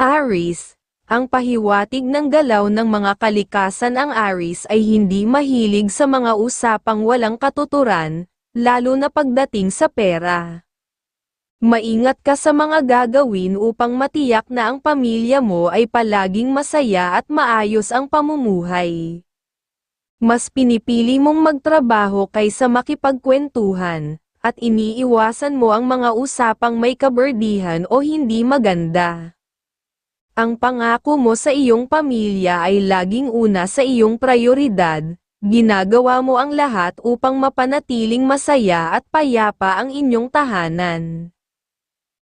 Aries, ang pahiwatig ng galaw ng mga kalikasan ang Aries ay hindi mahilig sa mga usapang walang katuturan, lalo na pagdating sa pera. Maingat ka sa mga gagawin upang matiyak na ang pamilya mo ay palaging masaya at maayos ang pamumuhay. Mas pinipili mong magtrabaho kaysa makipagkwentuhan, at iniiwasan mo ang mga usapang may kaberdihan o hindi maganda. Ang pangako mo sa iyong pamilya ay laging una sa iyong prioridad, ginagawa mo ang lahat upang mapanatiling masaya at payapa ang inyong tahanan.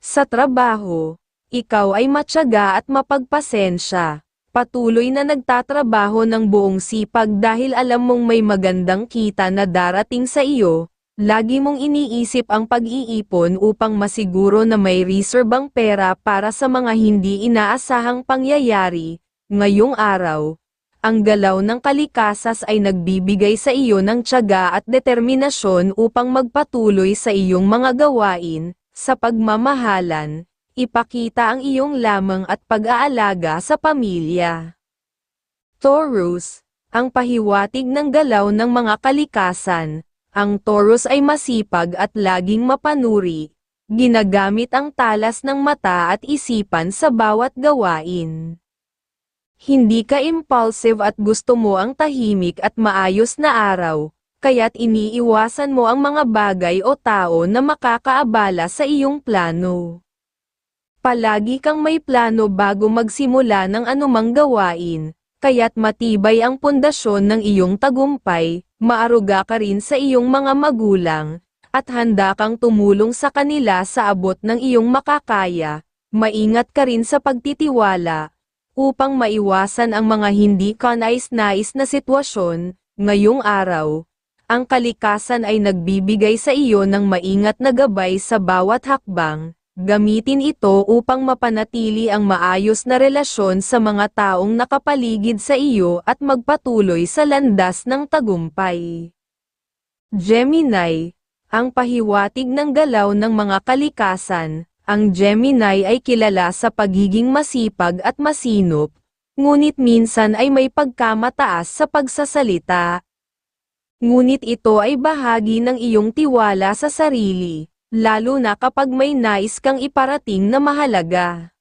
Sa trabaho, ikaw ay matyaga at mapagpasensya. Patuloy na nagtatrabaho ng buong sipag dahil alam mong may magandang kita na darating sa iyo, lagi mong iniisip ang pag-iipon upang masiguro na may reserve ang pera para sa mga hindi inaasahang pangyayari. Ngayong araw, ang galaw ng kalikasas ay nagbibigay sa iyo ng tiyaga at determinasyon upang magpatuloy sa iyong mga gawain, sa pagmamahalan, ipakita ang iyong lamang at pag-aalaga sa pamilya. Taurus, ang pahiwatig ng galaw ng mga kalikasan, ang Taurus ay masipag at laging mapanuri, ginagamit ang talas ng mata at isipan sa bawat gawain. Hindi ka impulsive at gusto mo ang tahimik at maayos na araw, kaya't iniiwasan mo ang mga bagay o tao na makakaabala sa iyong plano. Palagi kang may plano bago magsimula ng anumang gawain, kaya't matibay ang pundasyon ng iyong tagumpay, maaruga ka rin sa iyong mga magulang, at handa kang tumulong sa kanila sa abot ng iyong makakaya, maingat ka rin sa pagtitiwala, upang maiwasan ang mga hindi kanais-nais na sitwasyon, ngayong araw, ang kalikasan ay nagbibigay sa iyo ng maingat na gabay sa bawat hakbang, gamitin ito upang mapanatili ang maayos na relasyon sa mga taong nakapaligid sa iyo at magpatuloy sa landas ng tagumpay. Gemini, ang pahiwatig ng galaw ng mga kalikasan, ang Gemini ay kilala sa pagiging masipag at masinop, ngunit minsan ay may pagkamataas sa pagsasalita. Ngunit ito ay bahagi ng iyong tiwala sa sarili, lalo na kapag may nais kang iparating na mahalaga.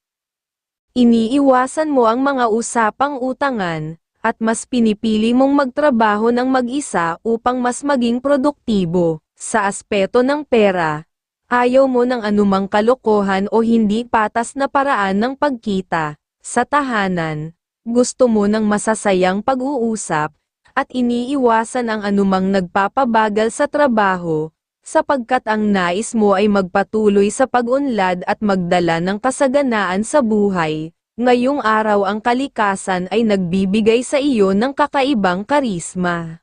Iniiwasan mo ang mga usapang utangan, at mas pinipili mong magtrabaho ng mag-isa upang mas maging produktibo. Sa aspeto ng pera, ayaw mo ng anumang kalokohan o hindi patas na paraan ng pagkita. Sa tahanan, gusto mo ng masasayang pag-uusap, at iniiwasan ang anumang nagpapabagal sa trabaho, sapagkat ang nais mo ay magpatuloy sa pag-unlad at magdala ng kasaganaan sa buhay. Ngayong araw ang kalikasan ay nagbibigay sa iyo ng kakaibang karisma.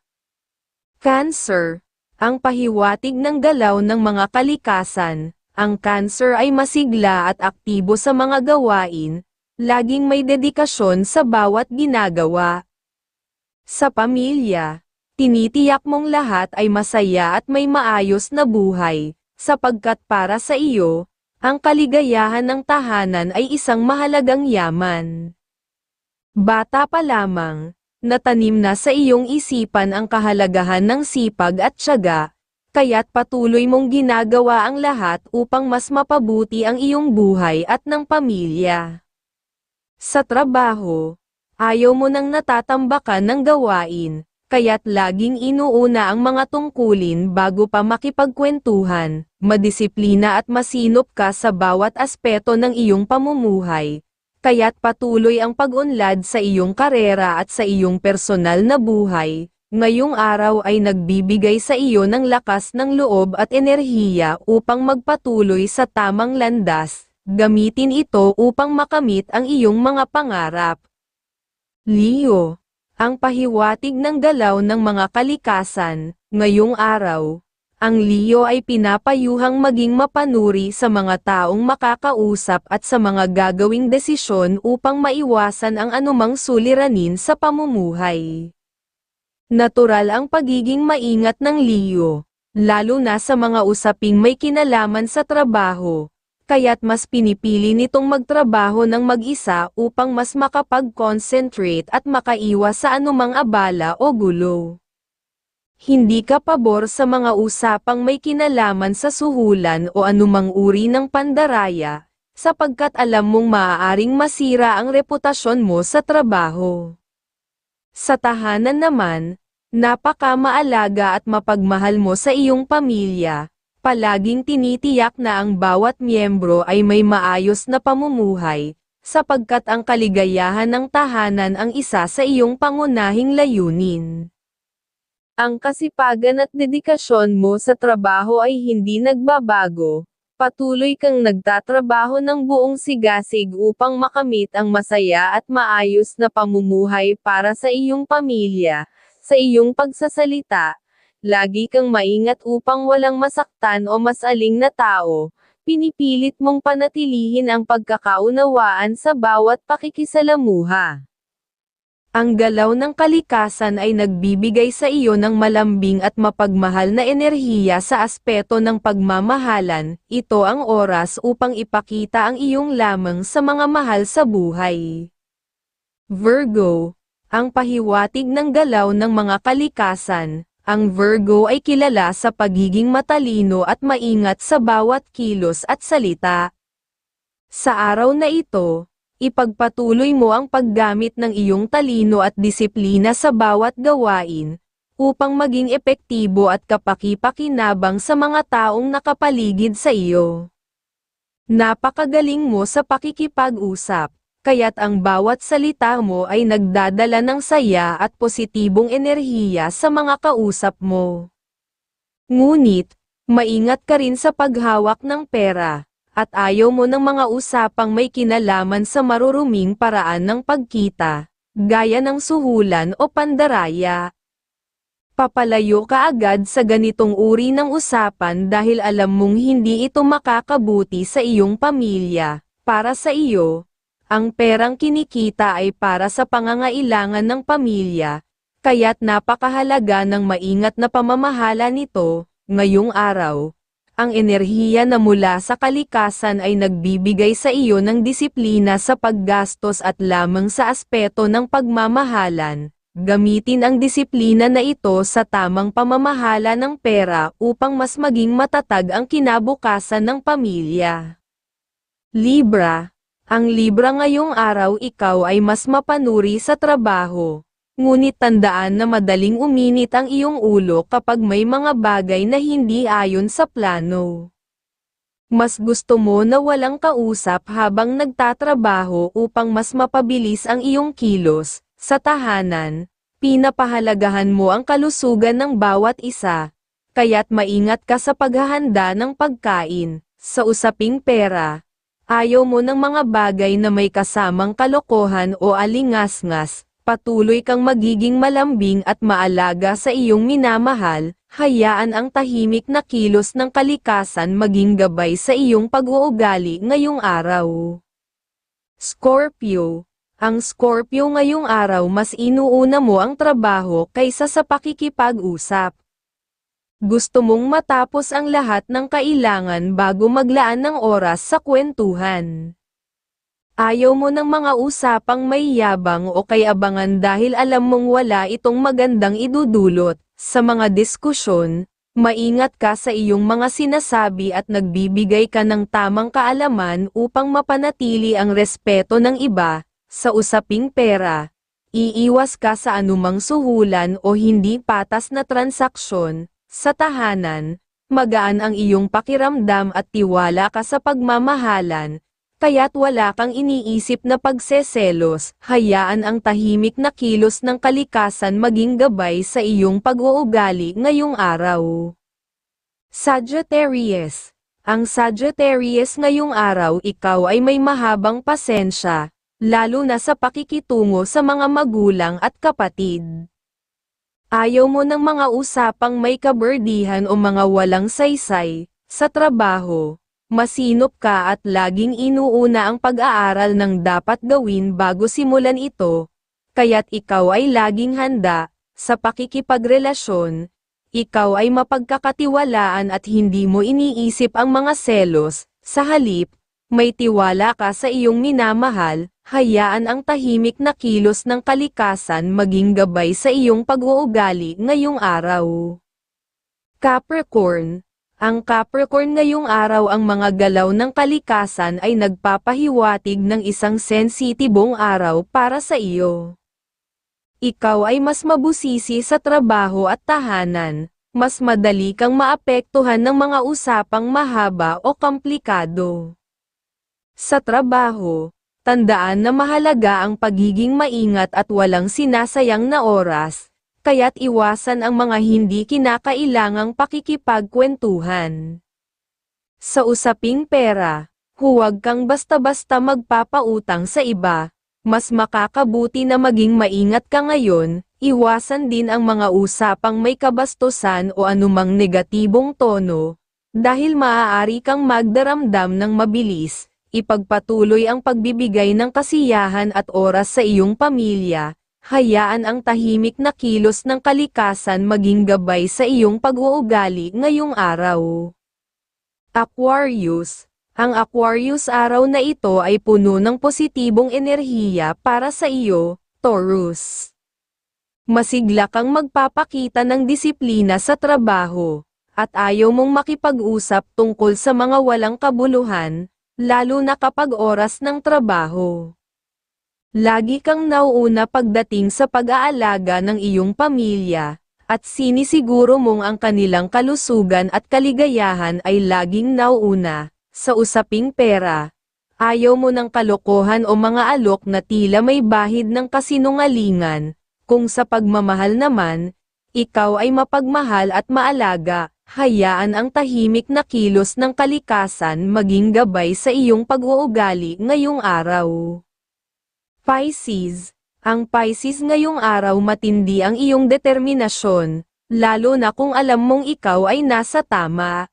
Cancer, ang pahiwatig ng galaw ng mga kalikasan, ang cancer ay masigla at aktibo sa mga gawain, laging may dedikasyon sa bawat ginagawa. Sa pamilya, tinitiyak mong lahat ay masaya at may maayos na buhay, sapagkat para sa iyo, ang kaligayahan ng tahanan ay isang mahalagang yaman. Bata pa lamang, natanim na sa iyong isipan ang kahalagahan ng sipag at tiyaga, kaya't patuloy mong ginagawa ang lahat upang mas mapabuti ang iyong buhay at ng pamilya. Sa trabaho, Ayaw mo nang natatambakan ng gawain, kaya't laging inuuna ang mga tungkulin bago pa makipagkwentuhan, madisiplina at masinop ka sa bawat aspeto ng iyong pamumuhay. Kaya't patuloy ang pag-unlad sa iyong karera at sa iyong personal na buhay, ngayong araw ay nagbibigay sa iyo ng lakas ng loob at enerhiya upang magpatuloy sa tamang landas, gamitin ito upang makamit ang iyong mga pangarap. Leo, ang pahiwatig ng galaw ng mga kalikasan, ngayong araw, ang Leo ay pinapayuhang maging mapanuri sa mga taong makakausap at sa mga gagawing desisyon upang maiwasan ang anumang suliranin sa pamumuhay. Natural ang pagiging maingat ng Leo, lalo na sa mga usaping may kinalaman sa trabaho, kaya't mas pinipili nitong magtrabaho ng mag-isa upang mas makapag-concentrate at makaiwas sa anumang abala o gulo. Hindi ka pabor sa mga usapang may kinalaman sa suhulan o anumang uri ng pandaraya, sapagkat alam mong maaaring masira ang reputasyon mo sa trabaho. Sa tahanan naman, napaka-maalaga at mapagmahal mo sa iyong pamilya, palaging tinitiyak na ang bawat miyembro ay may maayos na pamumuhay, sapagkat ang kaligayahan ng tahanan ang isa sa iyong pangunahing layunin. Ang kasipagan at dedikasyon mo sa trabaho ay hindi nagbabago, patuloy kang nagtatrabaho ng buong sigasig upang makamit ang masaya at maayos na pamumuhay para sa iyong pamilya, sa iyong pagsasalita, lagi kang maingat upang walang masaktan o masaling na tao, pinipilit mong panatilihin ang pagkakaunawaan sa bawat pakikisalamuha. Ang galaw ng kalikasan ay nagbibigay sa iyo ng malambing at mapagmahal na enerhiya sa aspeto ng pagmamahalan, ito ang oras upang ipakita ang iyong lamang sa mga mahal sa buhay. Virgo, ang pahiwatig ng galaw ng mga kalikasan, ang Virgo ay kilala sa pagiging matalino at maingat sa bawat kilos at salita. Sa araw na ito, ipagpatuloy mo ang paggamit ng iyong talino at disiplina sa bawat gawain, upang maging epektibo at kapaki-pakinabang sa mga taong nakapaligid sa iyo. Napakagaling mo sa pakikipag-usap, kaya't ang bawat salita mo ay nagdadala ng saya at positibong enerhiya sa mga kausap mo. Ngunit, maingat ka rin sa paghawak ng pera, at ayaw mo ng mga usapang may kinalaman sa maruruming paraan ng pagkita, gaya ng suhulan o pandaraya. Papalayo ka agad sa ganitong uri ng usapan dahil alam mong hindi ito makakabuti sa iyong pamilya, para sa iyo, ang perang kinikita ay para sa pangangailangan ng pamilya, kaya't napakahalaga ng maingat na pamamahala nito, ngayong araw. Ang enerhiya na mula sa kalikasan ay nagbibigay sa iyo ng disiplina sa paggastos at lamang sa aspeto ng pagmamahalan. Gamitin ang disiplina na ito sa tamang pamamahala ng pera upang mas maging matatag ang kinabukasan ng pamilya. Libra, ang Libra ngayong araw ikaw ay mas mapanuri sa trabaho. Ngunit tandaan na madaling uminit ang iyong ulo kapag may mga bagay na hindi ayon sa plano. Mas gusto mo na walang kausap habang nagtatrabaho upang mas mapabilis ang iyong kilos, sa tahanan, pinapahalagahan mo ang kalusugan ng bawat isa, kaya't maingat ka sa paghahanda ng pagkain, sa usaping pera. Ayaw mo ng mga bagay na may kasamang kalokohan o alingasngas, patuloy kang magiging malambing at maalaga sa iyong minamahal, hayaan ang tahimik na kilos ng kalikasan maging gabay sa iyong pag-uugali ngayong araw. Scorpio Ang Scorpio ngayong araw mas inuuna mo ang trabaho kaysa sa pakikipag-usap. Gusto mong matapos ang lahat ng kailangan bago maglaan ng oras sa kwentuhan. Ayaw mo ng mga usapang may yabang o kay abangan dahil alam mong wala itong magandang idudulot. Sa mga diskusyon, maingat ka sa iyong mga sinasabi at nagbibigay ka ng tamang kaalaman upang mapanatili ang respeto ng iba. Sa usaping pera, iiwas ka sa anumang suhulan o hindi patas na transaksyon. Sa tahanan, magaan ang iyong pakiramdam at tiwala ka sa pagmamahalan, kaya't wala kang iniisip na pagseselos, hayaan ang tahimik na kilos ng kalikasan maging gabay sa iyong pag-uugali ngayong araw. Sagittarius Ang Sagittarius ngayong araw ikaw ay may mahabang pasensya, lalo na sa pakikitungo sa mga magulang at kapatid. Ayaw mo ng mga usapang may kaberdihan o mga walang saysay, sa trabaho, masinop ka at laging inuuna ang pag-aaral ng dapat gawin bago simulan ito, kaya't ikaw ay laging handa, sa pakikipagrelasyon, ikaw ay mapagkakatiwalaan at hindi mo iniisip ang mga selos, sa halip, may tiwala ka sa iyong minamahal, hayaan ang tahimik na kilos ng kalikasan maging gabay sa iyong pag-uugali ngayong araw. Capricorn Ang Capricorn ngayong araw ang mga galaw ng kalikasan ay nagpapahiwatig ng isang sensitibong araw para sa iyo. Ikaw ay mas mabusisi sa trabaho at tahanan, mas madali kang maapektuhan ng mga usapang mahaba o komplikado. Sa trabaho, tandaan na mahalaga ang pagiging maingat at walang sinasayang na oras, kaya't iwasan ang mga hindi kinakailangang pakikipagkwentuhan. Sa usaping pera, huwag kang basta-basta magpapautang sa iba, mas makakabuti na maging maingat ka ngayon, iwasan din ang mga usapang may kabastusan o anumang negatibong tono, dahil maaari kang magdaramdam ng mabilis, ipagpatuloy ang pagbibigay ng kasiyahan at oras sa iyong pamilya, hayaan ang tahimik na kilos ng kalikasan maging gabay sa iyong pag-uugali ngayong araw. Aquarius Ang Aquarius araw na ito ay puno ng positibong enerhiya para sa iyo, Taurus. Masigla kang magpapakita ng disiplina sa trabaho, at ayaw mong makipag-usap tungkol sa mga walang kabuluhan, lalo na kapag oras ng trabaho. Lagi kang nauuna pagdating sa pag-aalaga ng iyong pamilya, at sinisiguro mong ang kanilang kalusugan at kaligayahan ay laging nauuna, sa usaping pera. Ayaw mo ng kalokohan o mga alok na tila may bahid ng kasinungalingan, kung sa pagmamahal naman, ikaw ay mapagmahal at maalaga, hayaan ang tahimik na kilos ng kalikasan maging gabay sa iyong pag-uugali ngayong araw. Pisces Ang Pisces ngayong araw matindi ang iyong determinasyon, lalo na kung alam mong ikaw ay nasa tama.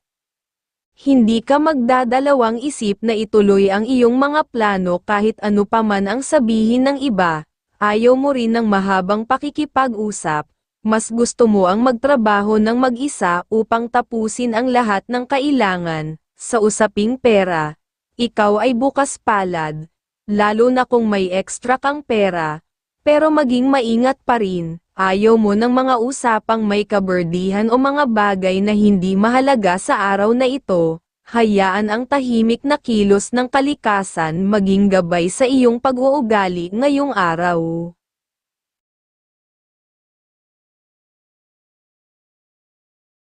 Hindi ka magdadalawang isip na ituloy ang iyong mga plano kahit ano pa man ang sabihin ng iba, ayaw mo rin ng mahabang pakikipag-usap, mas gusto mo ang magtrabaho ng mag-isa upang tapusin ang lahat ng kailangan, sa usaping pera. Ikaw ay bukas palad, lalo na kung may extra kang pera, pero maging maingat pa rin, ayaw mo ng mga usapang may kaberdihan o mga bagay na hindi mahalaga sa araw na ito, hayaan ang tahimik na kilos ng kalikasan maging gabay sa iyong pag-uugali ngayong araw.